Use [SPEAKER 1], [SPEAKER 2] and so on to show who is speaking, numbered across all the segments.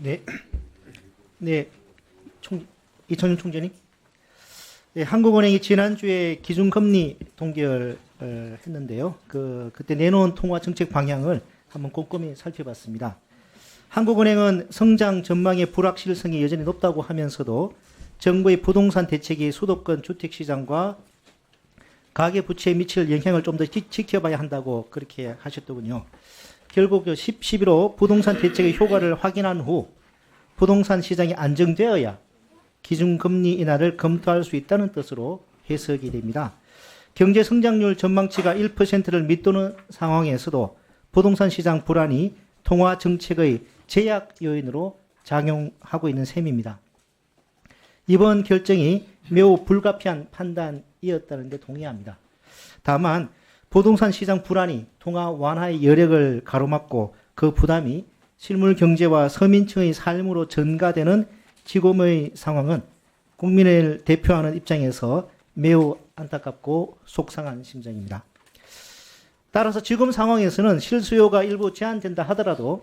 [SPEAKER 1] 네, 네, 총 이천윤 총재님. 네, 한국은행이 지난주에 기준금리 동결 어, 했는데요. 그 그때 내놓은 통화 정책 방향을 한번 꼼꼼히 살펴봤습니다. 한국은행은 성장 전망의 불확실성이 여전히 높다고 하면서도 정부의 부동산 대책이 수도권 주택 시장과 가계 부채에 미칠 영향을 좀 더 지켜봐야 한다고 그렇게 하셨더군요. 결국 그 10, 11호 부동산 대책의 효과를 확인한 후 부동산 시장이 안정되어야 기준금리 인하를 검토할 수 있다는 뜻으로 해석이 됩니다. 경제 성장률 전망치가 1%를 밑도는 상황에서도 부동산 시장 불안이 통화 정책의 제약 요인으로 작용하고 있는 셈입니다. 이번 결정이 매우 불가피한 판단이었다는 데 동의합니다. 다만 부동산 시장 불안이 통화 완화의 여력을 가로막고 그 부담이 실물 경제와 서민층의 삶으로 전가되는 지금의 상황은 국민을 대표하는 입장에서 매우 안타깝고 속상한 심정입니다. 따라서 지금 상황에서는 실수요가 일부 제한된다 하더라도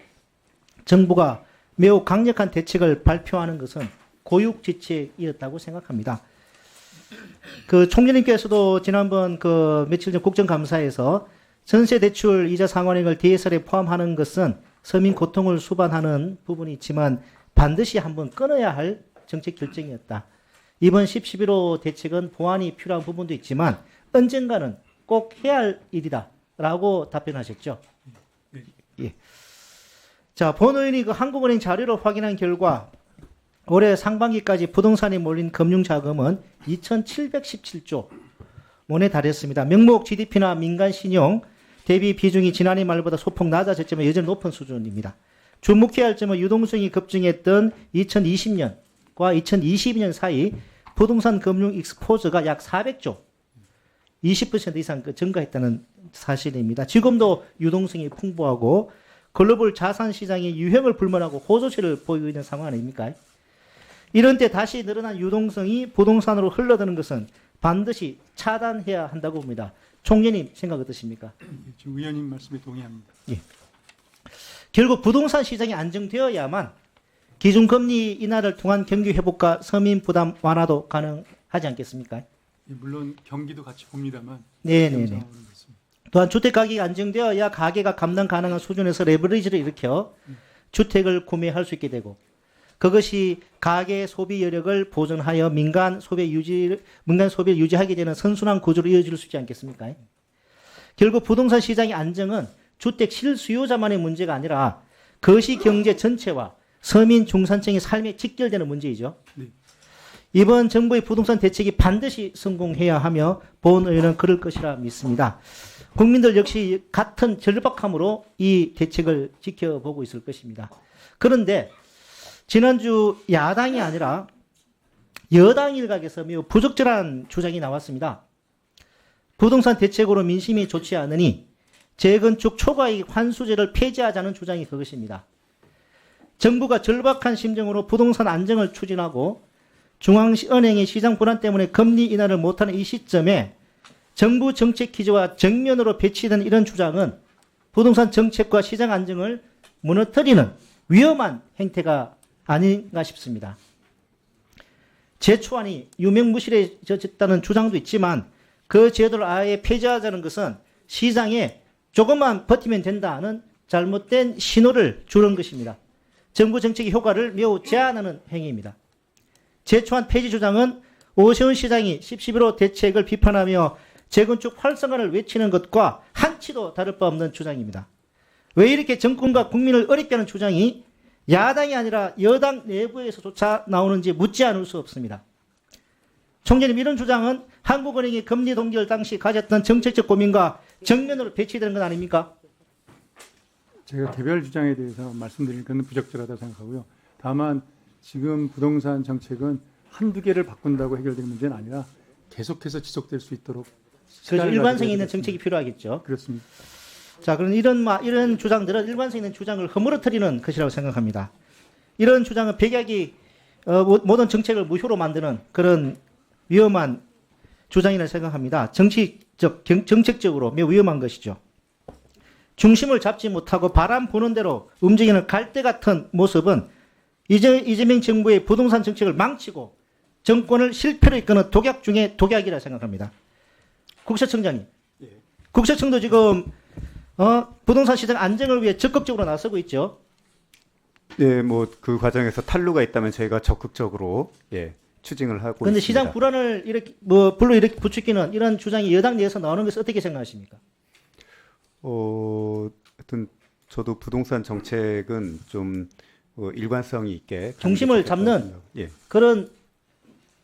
[SPEAKER 1] 정부가 매우 강력한 대책을 발표하는 것은 고육지책이었다고 생각합니다. 그 총리님께서도 지난번 그 며칠 전 국정감사에서 전세 대출 이자 상환액을 DSR에 포함하는 것은 서민 고통을 수반하는 부분이 있지만 반드시 한번 끊어야 할 정책 결정이었다. 이번 10, 11호 대책은 보완이 필요한 부분도 있지만 언젠가는 꼭 해야 할 일이다. 라고 답변하셨죠. 예. 자, 본 의원이 그 한국은행 자료를 확인한 결과 올해 상반기까지 부동산에 몰린 금융자금은 2,717조 원에 달했습니다. 명목 GDP나 민간 신용 대비 비중이 지난해 말보다 소폭 낮아졌지만 여전히 높은 수준입니다. 주목해야 할 점은 유동성이 급증했던 2020년과 2022년 사이 부동산 금융 익스포저가 약 400조, 20% 이상 그 증가했다는 사실입니다. 지금도 유동성이 풍부하고 글로벌 자산 시장의 유형을 불문하고 호조세를 보이고 있는 상황 아닙니까? 이런 때 다시 늘어난 유동성이 부동산으로 흘러드는 것은 반드시 차단해야 한다고 봅니다. 총재님 생각 어떠십니까?
[SPEAKER 2] 지금 의원님 말씀에 동의합니다.
[SPEAKER 1] 결국 부동산 시장이 안정되어야만 기준금리 인하를 통한 경기 회복과 서민 부담 완화도 가능하지 않겠습니까?
[SPEAKER 2] 예, 물론 경기도 같이 봅니다만
[SPEAKER 1] 네네네.
[SPEAKER 2] 상황은 그렇습니다.
[SPEAKER 1] 또한 주택 가격이 안정되어야 가계가 감당 가능한 수준에서 레버리지를 일으켜 주택을 구매할 수 있게 되고 그것이 가계 소비 여력을 보존하여 민간 소비 유지 민간 소비를 유지하게 되는 선순환 구조로 이어질 수 있지 않겠습니까? 결국 부동산 시장의 안정은 주택 실수요자만의 문제가 아니라 거시 경제 전체와 서민 중산층의 삶에 직결되는 문제이죠.
[SPEAKER 2] 네.
[SPEAKER 1] 이번 정부의 부동산 대책이 반드시 성공해야 하며 본 의원은 그럴 것이라 믿습니다. 국민들 역시 같은 절박함으로 이 대책을 지켜보고 있을 것입니다. 그런데 지난주 야당이 아니라 여당 일각에서 매우 부적절한 주장이 나왔습니다. 부동산 대책으로 민심이 좋지 않으니 재건축 초과이익 환수제를 폐지하자는 주장이 그것입니다. 정부가 절박한 심정으로 부동산 안정을 추진하고 중앙은행의 시장 불안 때문에 금리 인하를 못하는 이 시점에 정부 정책 기조와 정면으로 배치된 이런 주장은 부동산 정책과 시장 안정을 무너뜨리는 위험한 행태가 아닌가 싶습니다. 제초안이 유명무실해졌다는 주장도 있지만 그 제도를 아예 폐지하자는 것은 시장에 조금만 버티면 된다는 잘못된 신호를 주는 것입니다. 정부 정책의 효과를 매우 제한하는 행위입니다. 제초안 폐지 주장은 오세훈 시장이 10, 11호 대책을 비판하며 재건축 활성화를 외치는 것과 한치도 다를 바 없는 주장입니다. 왜 이렇게 정권과 국민을 어렵게 하는 주장이 야당이 아니라 여당 내부에서조차 나오는지 묻지 않을 수 없습니다. 총재님 이런 주장은 한국은행이 금리 동결 당시 가졌던 정책적 고민과 정면으로 배치되는 것 아닙니까?
[SPEAKER 2] 제가 개별 주장에 대해서 말씀드릴 건 부적절하다고 생각하고요. 다만 지금 부동산 정책은 한두 개를 바꾼다고 해결되는 문제는 아니라 계속해서 지속될 수 있도록
[SPEAKER 1] 그래서 일관성 있는. 정책이 필요하겠죠.
[SPEAKER 2] 그렇습니다.
[SPEAKER 1] 자, 그럼 이런 마, 이런 주장들은 일관성 있는 주장을 허물어뜨리는 것이라고 생각합니다. 이런 주장은 백약이 어, 모- 모든 정책을 무효로 만드는 그런 위험한 주장이라 생각합니다. 정치적 경- 정책적으로 매우 위험한 것이죠. 중심을 잡지 못하고 바람 부는 대로 움직이는 갈대 같은 모습은 이재명 정부의 부동산 정책을 망치고 정권을 실패로 이끄는 독약 중에 독약이라 생각합니다. 국세청장님,
[SPEAKER 3] 예.
[SPEAKER 1] 국세청도 지금 어, 부동산 시장 안정을 위해 적극적으로 나서고 있죠.
[SPEAKER 3] 예, 뭐 그 과정에서 탈루가 있다면 저희가 적극적으로 예, 추진을 하고
[SPEAKER 1] 그런데
[SPEAKER 3] 있습니다.
[SPEAKER 1] 시장 불안을 이렇게 뭐 불로 이렇게 부추기는 이런 주장이 여당 내에서 나오는 것을 어떻게 생각하십니까?
[SPEAKER 3] 어, 하여튼 저도 부동산 정책은 좀 어, 일관성이 있게
[SPEAKER 1] 중심을 잡는
[SPEAKER 3] 예,
[SPEAKER 1] 그런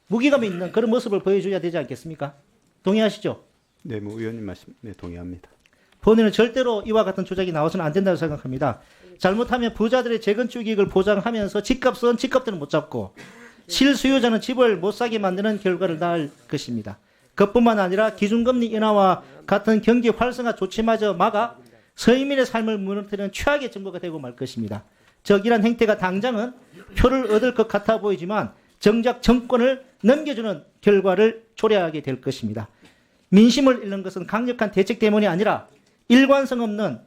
[SPEAKER 1] 무기감 있는 그런 모습을 보여줘야 되지 않겠습니까? 동의하시죠?
[SPEAKER 3] 네, 뭐 의원님 말씀에 동의합니다.
[SPEAKER 1] 본인은 절대로 이와 같은 조작이 나와서는 안 된다고 생각합니다. 잘못하면 부자들의 재건축 이익을 보장하면서 집값은 집값대로 못 잡고 실수요자는 집을 못 사게 만드는 결과를 낳을 것입니다. 그뿐만 아니라 기준금리 인하와 같은 경기 활성화 조치마저 막아 서민의 삶을 무너뜨리는 최악의 정부가 되고 말 것입니다. 즉 이런 행태가 당장은 표를 얻을 것 같아 보이지만 정작 정권을 넘겨주는 결과를 초래하게 될 것입니다. 민심을 잃는 것은 강력한 대책 때문이 아니라 일관성 없는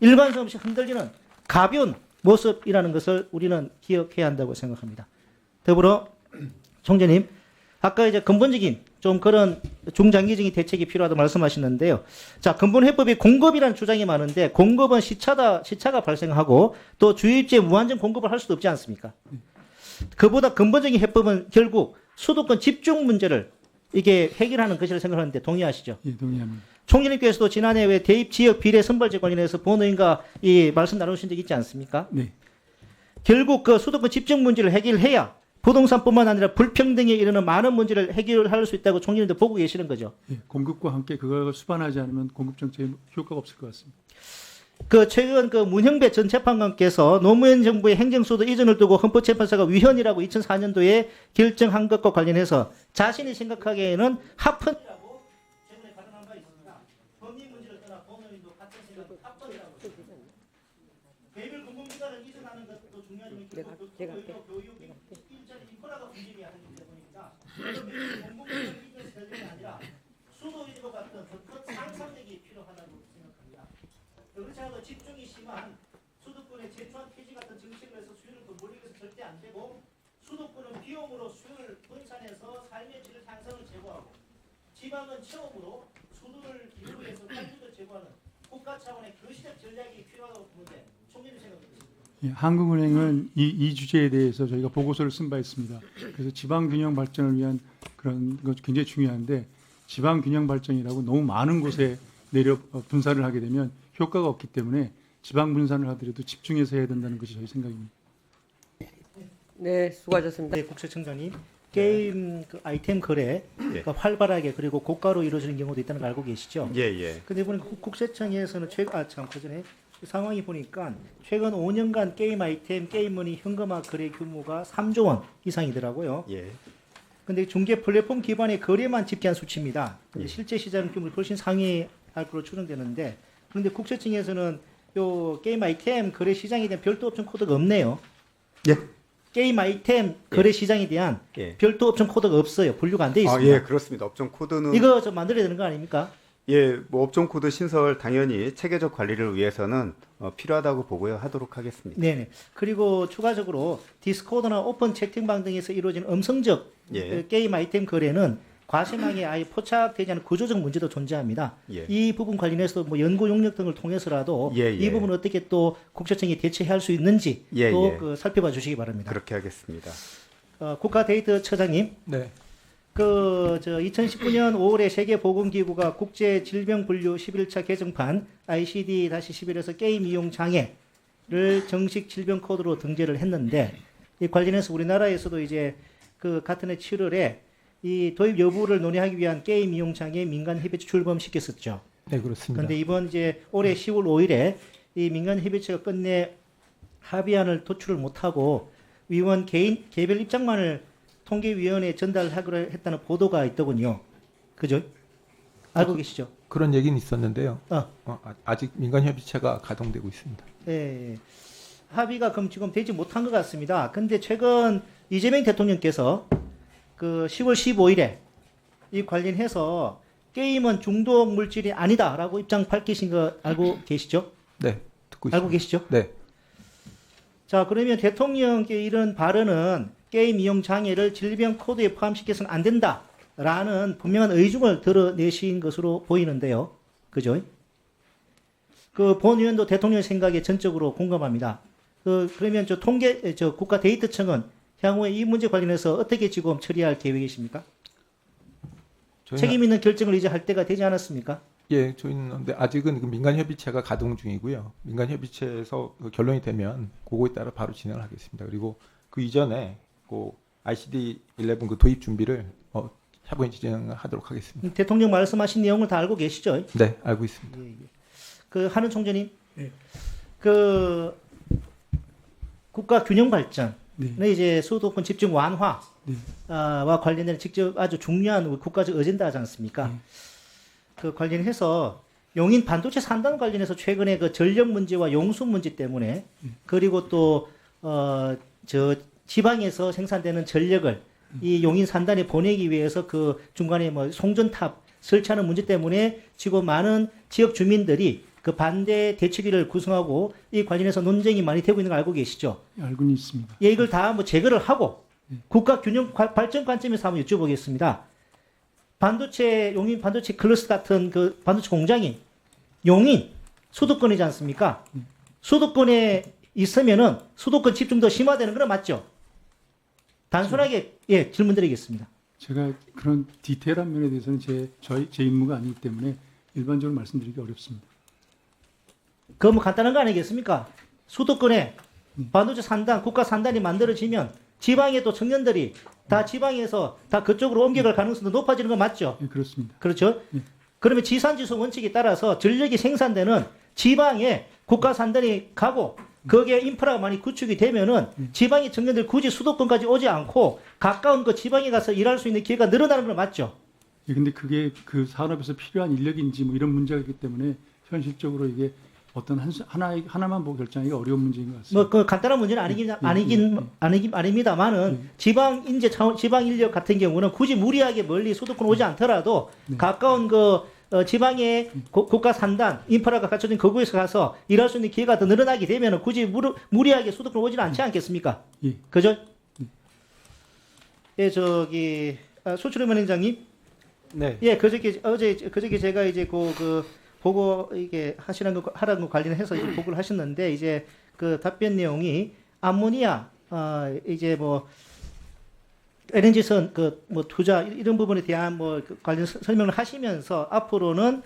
[SPEAKER 1] 일관성 없이 흔들리는 가벼운 모습이라는 것을 우리는 기억해야 한다고 생각합니다. 더불어 총재님 아까 이제 근본적인 좀 그런 중장기적인 대책이 필요하다고 말씀하셨는데요. 자, 근본 해법이 공급이라는 주장이 많은데 공급은 시차다 시차가 발생하고 또 주입지에 무한정 공급을 할 수도 없지 않습니까? 그보다 근본적인 해법은 결국 수도권 집중 문제를 이게 해결하는 것이라 생각하는데 동의하시죠?
[SPEAKER 2] 예, 동의합니다.
[SPEAKER 1] 총리님께서도 지난해 왜 대입 지역 비례 선발제 관련해서 본의원과 이 말씀 나누신 적 있지 않습니까?
[SPEAKER 2] 네,
[SPEAKER 1] 결국 그 수도권 집중 문제를 해결해야 부동산뿐만 아니라 불평등에 이르는 많은 문제를 해결할 수 있다고 총리님도 보고 계시는 거죠.
[SPEAKER 2] 예, 공급과 함께 그걸 수반하지 않으면 공급 정책에 효과가 없을 것 같습니다.
[SPEAKER 1] 그 최근 그 문형배 전 재판관께서 노무현 정부의 행정수도 이전을 두고 헌법재판소가 위헌이라고 2004년도에 결정한 것과 관련해서 자신이 생각하기에는 합헌이라고 최근에 발언한 바 있습니다. 법리 문제를 떠나 법원도 같은 생각 합헌이라고 개별 공공기관을 이전하는 것도 중요하지만
[SPEAKER 4] 내가-
[SPEAKER 1] 결국
[SPEAKER 4] 내가
[SPEAKER 1] 교육, 교육, 일자리 인프라가 문제이야 하기 때문입니다. 공공기관 이전 설정이 아니라 수도이전과 같은 큰 상상력이 필요하다고 생각합니다. 그렇지 않아도 집중이 심한 수도권의 제초한 폐지 같은 정책을 해서 수요를 더 몰리는 것은 절대 안 되고 수도권은 비용으로 수요를 분산해서 삶의 질 향상을 제고하고 지방은 체험으로 수도를 기부해서 활주를 제고하는 국가 차원의 교시적 전략이 필요하다고 보는데 총리는 생각합니다.
[SPEAKER 2] 예, 한국은행은 이, 이 주제에 대해서 저희가 보고서를 쓴 바 있습니다. 그래서 지방 균형 발전을 위한 그런 것 굉장히 중요한데 지방 균형 발전이라고 너무 많은 곳에 내려 어, 분산을 하게 되면 효과가 없기 때문에 지방 분산을 하더라도 집중해서 해야 된다는 것이 저희 생각입니다.
[SPEAKER 4] 네, 수고하셨습니다.
[SPEAKER 1] 네, 국세청장님 게임 그 아이템 거래가 활발하게 그리고 고가로 이루어지는 경우도 있다는 걸 알고 계시죠?
[SPEAKER 3] 예, 예.
[SPEAKER 1] 근데 이번에 국- 국세청에서는 최근 아참 그 전에 상황이 보니까 최근 5년간 게임 아이템 게임 머니 현금화 거래 규모가 3조 원 이상이더라고요.
[SPEAKER 3] 예.
[SPEAKER 1] 근데 중개 플랫폼 기반의 거래만 집계한 수치입니다.
[SPEAKER 3] 예.
[SPEAKER 1] 실제 시장 규모를 훨씬 상회할 것으로 추정되는데 그런데 국세청에서는 요 게임 아이템 거래 시장에 대한 별도 업종 코드가 없네요.
[SPEAKER 3] 예.
[SPEAKER 1] 게임 아이템 거래 시장에 대한
[SPEAKER 3] 예.
[SPEAKER 1] 별도 업종 코드가 없어요. 분류가 안돼
[SPEAKER 3] 아,
[SPEAKER 1] 있습니다.
[SPEAKER 3] 예, 그렇습니다. 업종 코드는
[SPEAKER 1] 이거 좀 만들어야 되는 거 아닙니까?
[SPEAKER 3] 예, 뭐 업종 코드 신설 당연히 체계적 관리를 위해서는 어, 필요하다고 보고요. 하도록 하겠습니다.
[SPEAKER 1] 네네. 그리고 추가적으로 디스코드나 오픈 채팅방 등에서 이루어지는 음성적
[SPEAKER 3] 예.
[SPEAKER 1] 그 게임 아이템 거래는 과세망에 아예 포착되지 않은 구조적 문제도 존재합니다.
[SPEAKER 3] 예.
[SPEAKER 1] 이 부분 관련해서도 뭐 연구 용역 등을 통해서라도
[SPEAKER 3] 예,
[SPEAKER 1] 이
[SPEAKER 3] 예.
[SPEAKER 1] 부분 을 어떻게 또 국세청이 대처할 수 있는지
[SPEAKER 3] 예,
[SPEAKER 1] 또
[SPEAKER 3] 예.
[SPEAKER 1] 그 살펴봐 주시기 바랍니다.
[SPEAKER 3] 그렇게 하겠습니다.
[SPEAKER 1] 어, 국가 데이터 처장님,
[SPEAKER 5] 네.
[SPEAKER 1] 그저 2019년 5월에 세계보건기구가 국제 질병 분류 11차 개정판 ICD-11에서 게임 이용 장애를 정식 질병 코드로 등재를 했는데 이 관련해서 우리나라에서도 이제 그 같은 해 7월에 이 도입 여부를 논의하기 위한 게임 이용 장애 민간 협의체 출범시켰었죠.
[SPEAKER 5] 네, 그렇습니다.
[SPEAKER 1] 그런데 이번 이제 올해 10월 5일에 이 민간 협의체가 끝내 합의안을 도출을 못하고 위원 개인 개별 입장만을 통계위원회에 전달하기로 했다는 보도가 있더군요. 그죠? 알고 계시죠?
[SPEAKER 5] 그런 얘기는 있었는데요.
[SPEAKER 1] 어.
[SPEAKER 5] 어, 아- 아직 민간 협의체가 가동되고 있습니다.
[SPEAKER 1] 예. 합의가 그럼 지금 되지 못한 것 같습니다. 근데 최근 이재명 대통령께서 그 10월 15일에 이 관련해서 게임은 중독 물질이 아니다라고 입장 밝히신 거 알고 계시죠?
[SPEAKER 5] 네, 듣고
[SPEAKER 1] 알고
[SPEAKER 5] 있습니다.
[SPEAKER 1] 계시죠?
[SPEAKER 5] 네,
[SPEAKER 1] 자, 그러면 대통령께 이런 발언은 게임 이용 장애를 질병 코드에 포함시켜서는 안 된다라는 분명한 의중을 드러내신 것으로 보이는데요. 그죠? 그 본 의원도 대통령 생각에 전적으로 공감합니다. 그 그러면 저 통계 저 국가 데이터청은 향후에 이 문제 관련해서 어떻게 지금 처리할 계획이십니까? 책임 있는 결정을 이제 할 때가 되지 않았습니까?
[SPEAKER 5] 예, 저희는 근데 아직은 그 민간 협의체가 가동 중이고요. 민간 협의체에서 그 결론이 되면 그거에 따라 바로 진행을 하겠습니다. 그리고 그 이전에 그 ICD 11그 도입 준비를 어, 차분히 진행하도록 하겠습니다.
[SPEAKER 1] 대통령 말씀하신 내용을 다 알고 계시죠?
[SPEAKER 5] 네, 알고 있습니다.
[SPEAKER 1] 그 한은 총재님, 그 국가 균형 발전,
[SPEAKER 2] 네.
[SPEAKER 1] 네. 이제 수도권 집중 완화와
[SPEAKER 2] 네.
[SPEAKER 1] 관련된 직접 아주 중요한 국가적 어젠다지 않습니까?
[SPEAKER 2] 네.
[SPEAKER 1] 그 관련해서 용인 반도체 산단 관련해서 최근에 그 전력 문제와 용수 문제 때문에 그리고 또어저 지방에서 생산되는 전력을 이 용인 산단에 보내기 위해서 그 중간에 뭐 송전탑 설치하는 문제 때문에 지금 많은 지역 주민들이 그 반대 대책위를 구성하고 이 관련해서 논쟁이 많이 되고 있는 걸 알고 계시죠?
[SPEAKER 2] 알고는 있습니다.
[SPEAKER 1] 예, 이걸 다 뭐 제거를 하고 국가 균형 관- 발전 관점에서 한번 여쭤보겠습니다. 반도체 용인 반도체 클러스 같은 그 반도체 공장이 용인 수도권이지 않습니까? 수도권에 있으면은 수도권 집중도 심화되는 건 맞죠? 단순하게 예 질문드리겠습니다.
[SPEAKER 2] 제가 그런 디테일한 면에 대해서는 제 저희 제 임무가 아니기 때문에 일반적으로 말씀드리기 어렵습니다.
[SPEAKER 1] 그거 뭐 간단한 거 아니겠습니까? 수도권에 반도체 산단, 국가 산단이 만들어지면 지방의 또 청년들이 다 지방에서 다 그쪽으로 옮겨갈 가능성도 높아지는 거 맞죠?
[SPEAKER 2] 예, 그렇습니다.
[SPEAKER 1] 그렇죠? 그러면 지산지수 원칙에 따라서 전력이 생산되는 지방에 국가 산단이 가고 거기에 인프라가 많이 구축이 되면은 지방의 청년들 굳이 수도권까지 오지 않고 가까운 그 지방에 가서 일할 수 있는 기회가 늘어나는 건 맞죠?
[SPEAKER 2] 예, 근데 그게 그 산업에서 필요한 인력인지 뭐 이런 문제가 있기 때문에 현실적으로 이게 어떤 한, 수- 하나 하나만 보고 결정하기가 어려운 문제인 것 같습니다.
[SPEAKER 1] 뭐 그 간단한 문제는 아니긴
[SPEAKER 2] 예,
[SPEAKER 1] 아니긴
[SPEAKER 2] 예, 예.
[SPEAKER 1] 아니긴 아닙니다만은 지방 인재 차원 지방 인력 같은 경우는 굳이 무리하게 멀리 수도권 오지 않더라도
[SPEAKER 2] 네.
[SPEAKER 1] 가까운 그 어, 지방의 고- 국가 산단 인프라가 갖춰진 거기에서 가서 일할 수 있는 기회가 더 늘어나게 되면은 굳이 무리, 무리하게 수도권 오지는 않지 않겠습니까?
[SPEAKER 2] 예.
[SPEAKER 1] 그죠? 예, 저기 아, 소출의원 행장님.
[SPEAKER 6] 네.
[SPEAKER 1] 예, 그저께 어제 그저께 제가 이제 그, 그 보고 이게 하시는 거 하라는 거 관련해서 이제 보고를 하셨는데 이제 그 답변 내용이 암모니아 어 이제 뭐 LNG선 그 뭐 투자 이런 부분에 대한 뭐그 관련 서- 설명을 하시면서 앞으로는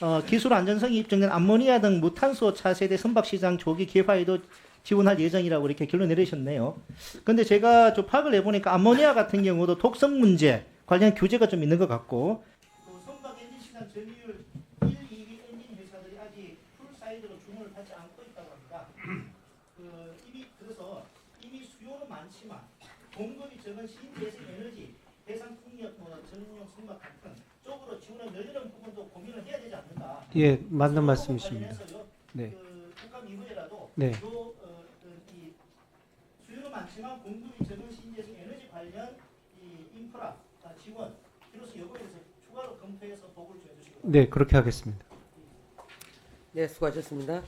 [SPEAKER 1] 어 기술 안전성이 입증된 암모니아 등 무탄소 차세대 선박 시장 조기 개화에도 지원할 예정이라고 이렇게 결론 내리셨네요. 근데 제가 좀 파악을 해보니까 암모니아 같은 경우도 독성 문제 관련 규제가 좀 있는 것 같고 그 선박 엔진 시장 점유율 1, 2위 엔진 회사들이 아직 풀 사이즈로 주문을 받지 않고 있다고 합니다. 그 이미 그래서 이미 수요는 많지만 공급이 적은 신재생 에너지, 해상 풍력, 뭐 전용 선박 같은 쪽으로 지원을 늘리는 부분도 고민을 해야 되지 않는가?
[SPEAKER 6] 예, 맞는 말씀이십니다. 네.
[SPEAKER 1] 그 국감 이후에라도
[SPEAKER 6] 네.
[SPEAKER 1] 요, 어, 그, 이 수요는 많지만 공급이 적은 신재생 에너지 관련 이 인프라 아, 지원 비로소 여부에 대해서 추가로 검토해서 보고를 좀 바랍니다.
[SPEAKER 6] 네, 그렇게 하겠습니다.
[SPEAKER 4] 네, 수고하셨습니다.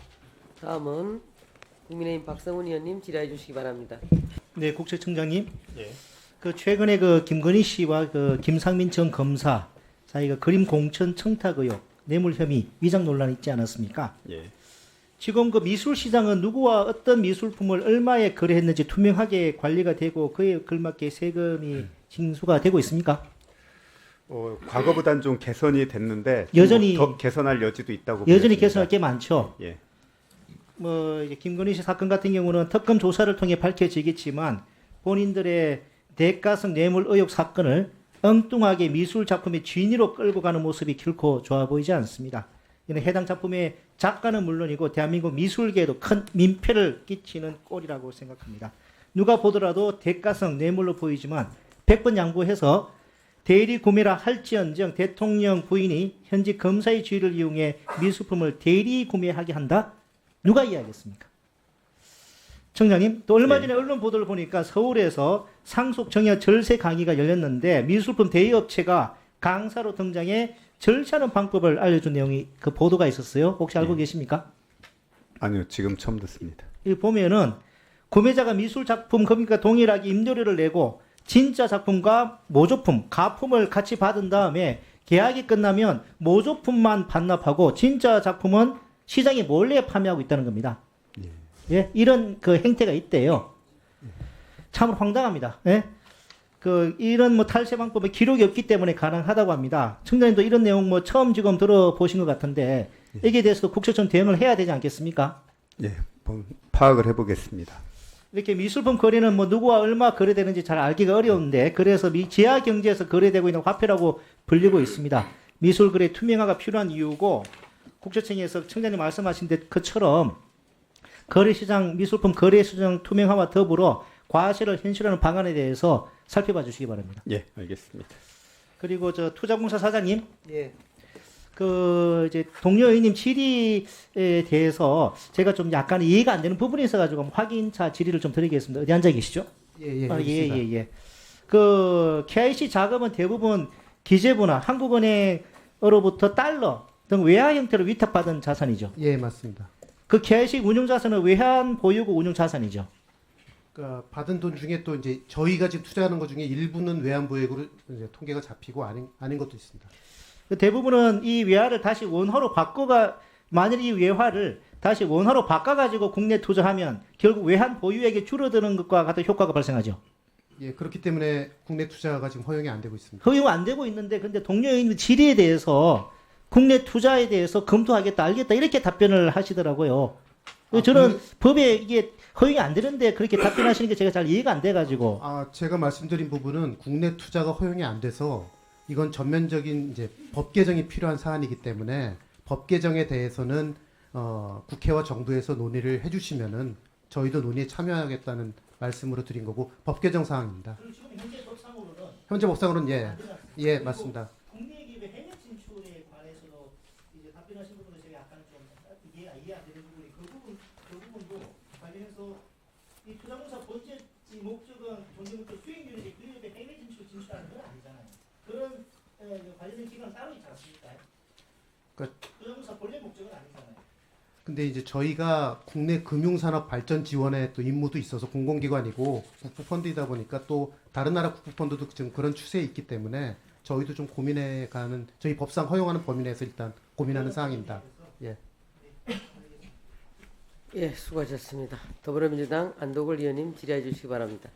[SPEAKER 4] 다음은 국민의힘 박성훈 의원님 질의해 주시기 바랍니다.
[SPEAKER 1] 네, 국세청장님. 그 최근에 그 김건희 씨와 그 김상민 전 검사 사이가 그림 공천 청탁 의혹, 뇌물 혐의, 위장 논란 있지 않았습니까?
[SPEAKER 3] 예.
[SPEAKER 1] 지금 그 미술 시장은 누구와 어떤 미술품을 얼마에 거래했는지 투명하게 관리가 되고 그에 걸맞게 세금이 징수가 되고 있습니까?
[SPEAKER 3] 어, 과거보단 좀 개선이 됐는데
[SPEAKER 1] 여전히-
[SPEAKER 3] 더 개선할 여지도 있다고
[SPEAKER 1] 여전히
[SPEAKER 3] 보여집니다.
[SPEAKER 1] 개선할 게 많죠.
[SPEAKER 3] 예.
[SPEAKER 1] 뭐 이제 김건희 씨 사건 같은 경우는 특검 조사를 통해 밝혀지겠지만 본인들의 대가성 뇌물 의혹 사건을 엉뚱하게 미술 작품의 진위로 끌고 가는 모습이 결코 좋아 보이지 않습니다. 이는 해당 작품의 작가는 물론이고 대한민국 미술계에도 큰 민폐를 끼치는 꼴이라고 생각합니다. 누가 보더라도 대가성 뇌물로 보이지만 100번 양보해서 대리 구매라 할지언정 대통령 부인이 현직 검사의 지위를 이용해 미술품을 대리 구매하게 한다? 누가 이해하겠습니까? 청장님, 또 얼마
[SPEAKER 3] 네.
[SPEAKER 1] 전에 언론 보도를 보니까 서울에서 상속 정여 절세 강의가 열렸는데 미술품 대여업체가 강사로 등장해 절차하는 방법을 알려준 내용이 그 보도가 있었어요. 혹시 알고
[SPEAKER 3] 네.
[SPEAKER 1] 계십니까?
[SPEAKER 3] 아니요, 지금 처음 듣습니다.
[SPEAKER 1] 이 보면은 구매자가 미술 작품 금액과 동일하게 임대료를 내고 진짜 작품과 모조품, 가품을 같이 받은 다음에 계약이 끝나면 모조품만 반납하고 진짜 작품은 시장에 몰래 판매하고 있다는 겁니다. 예, 이런 그 행태가 있대요. 참으로 황당합니다. 예? 그 이런 뭐 탈세 방법에 기록이 없기 때문에 가능하다고 합니다. 청장님도 이런 내용 뭐 처음 지금 들어보신 것 같은데 여기에 대해서도 국세청 대응을 해야 되지 않겠습니까?
[SPEAKER 3] 예, 뭐, 파악을 해보겠습니다.
[SPEAKER 1] 이렇게 미술품 거래는 뭐 누구와 얼마 거래되는지 잘 알기가 어려운데 그래서 미 지하 경제에서 거래되고 있는 화폐라고 불리고 있습니다. 미술 거래 투명화가 필요한 이유고 국세청에서 청장님 말씀하신 것처럼 거래 시장 미술품 거래 시장 투명화와 더불어 과세를 현실화하는 방안에 대해서 살펴봐 주시기 바랍니다.
[SPEAKER 3] 예, 알겠습니다.
[SPEAKER 1] 그리고 저 투자공사 사장님
[SPEAKER 4] 예.
[SPEAKER 1] 그 이제 동료 의원님 질의에 대해서 제가 좀 약간 이해가 안 되는 부분이 있어가지고 확인차 질의를 좀 드리겠습니다. 어디 앉아 계시죠?
[SPEAKER 7] 예, 예,
[SPEAKER 1] 아, 예. 예, 예. 그 KIC 자금은 대부분 기재부나 한국은행으로부터 달러 등 외화 형태로 위탁받은 자산이죠.
[SPEAKER 7] 예, 맞습니다.
[SPEAKER 1] 그 KIC 운용 자산은 외환 보유고 운용 자산이죠.
[SPEAKER 7] 그러니까 받은 돈 중에 또 이제 저희가 지금 투자하는 것 중에 일부는 외환보액으로 이제 통계가 잡히고 아닌 아닌 것도 있습니다.
[SPEAKER 1] 그 대부분은 이 외화를 다시 원화로 바꿔가 만일 이 외화를 다시 원화로 바꿔가지고 국내 투자하면 결국 외환 보유액이 줄어드는 것과 같은 효과가 발생하죠.
[SPEAKER 7] 예, 그렇기 때문에 국내 투자가 지금 허용이 안 되고 있습니다.
[SPEAKER 1] 허용 안 되고 있는데 근데 동료 의원 질의에 대해서 국내 투자에 대해서 검토하겠다 알겠다 이렇게 답변을 하시더라고요.
[SPEAKER 7] 아,
[SPEAKER 1] 저는 법에 이게 허용이 안 되는데 그렇게 답변하시는 게 제가 잘 이해가 안 돼가지고
[SPEAKER 7] 아, 제가 말씀드린 부분은 국내 투자가 허용이 안 돼서 이건 전면적인 이제 법 개정이 필요한 사안이기 때문에 법 개정에 대해서는 어, 국회와 정부에서 논의를 해주시면은 저희도 논의에 참여하겠다는 말씀으로 드린 거고 법 개정 사항입니다. 현재 법상으로는 예, 예 맞습니다.
[SPEAKER 1] 국내 기업의 해외 진출에 관해서도 이제 답변하신 부분도 제가 약간 좀 이해 이해 안 되는 부분이 그 부분 그 부분도 이 투자공사 번째 목적은 본적부터 수익률이 기업의 해외 진출 진출하는 건 아니잖아요. 그런 에, 관련된 기관은 따로 있지 않습니까?
[SPEAKER 7] 그-
[SPEAKER 1] 투자공사 본래 목적은 아니잖아요.
[SPEAKER 7] 근데 이제 저희가 국내 금융산업 발전 지원에 또 임무도 있어서 공공기관이고 국부펀드이다 보니까 또 다른 나라 국부펀드도 지금 그런 추세에 있기 때문에 저희도 좀 고민해 가는 저희 법상 허용하는 범위 내에서 일단 고민하는 사항입니다. 예.
[SPEAKER 4] 예, 수고하셨습니다. 더불어민주당 안도걸 의원님 질의해 주시기 바랍니다.